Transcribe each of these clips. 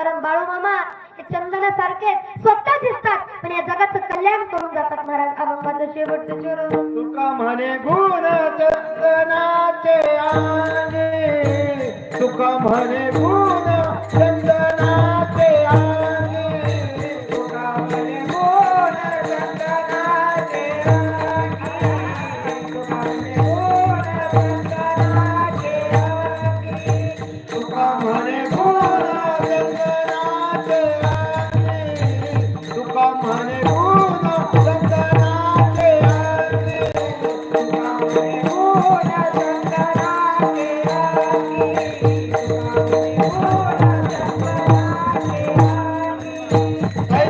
कारण बाळू मामा हे चंदनासारखे स्वतः दिसतात. पण या जगाचं कल्याण करून जातात महाराज. अभंगाचं शेवटचं चरण. तुका म्हणे गुण चंदनाचे आने तुका म्हणे गुण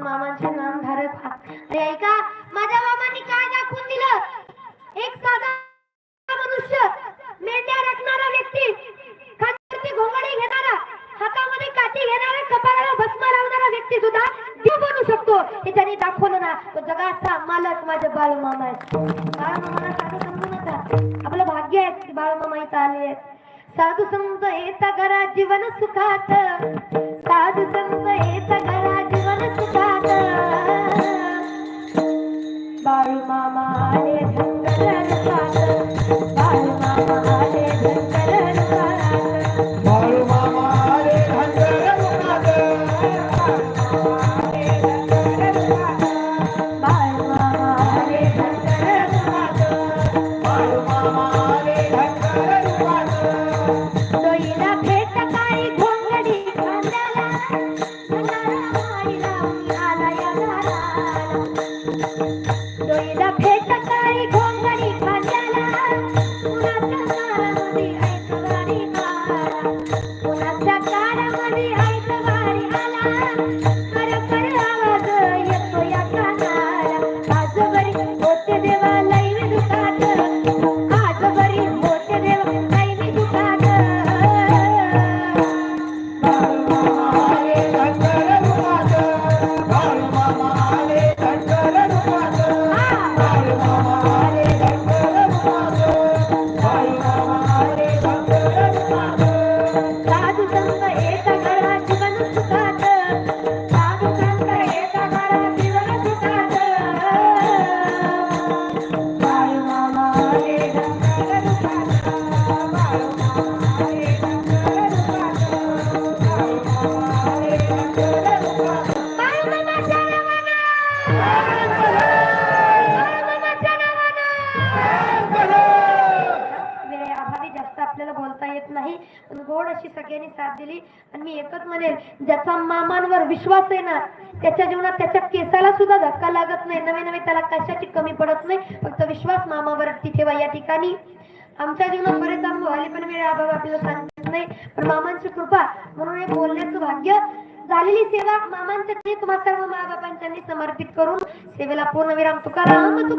मामांचे नाम धारक अरे ऐका माझ्या मामांनी काय दाखवून दिलं? एक साधा हे त्यांनी दाखवलं ना तो जगाचा मालक माझे बाळूमामा आहेत. बाळूमामाला साधं समजू नका आपलं भाग्य आहे की बाळूमामा इथं आले आहेत. साधू संत येता घरा जीवन सुखात. साधू संत येता घरा आपल्याला बोलता येत नाही. पण गोड अशी सगळ्यांनी साथ दिली. आणि मी एकच म्हणेल ज्याचा मामांवर विश्वास आहे ना त्याच्या जीवनात त्याच्या केसाला सुद्धा धक्का लागत नाही. नवे नवे त्याला कशाची कमी पडत नाही. फक्त विश्वास मामावरती ठेवा या ठिकाणी. आमच्या जीवनात बरेच अनुभव आले पण वेळ अभाव आपल्याला सांगत नाही. पण मामांची कृपा म्हणून हे बोलण्याचं भाग्य झालेली सेवा मामांच्या तुम्हा सर्व माबापांच्या समर्पित करून सेवेला पूर्ण विराम तुकाराम. तुका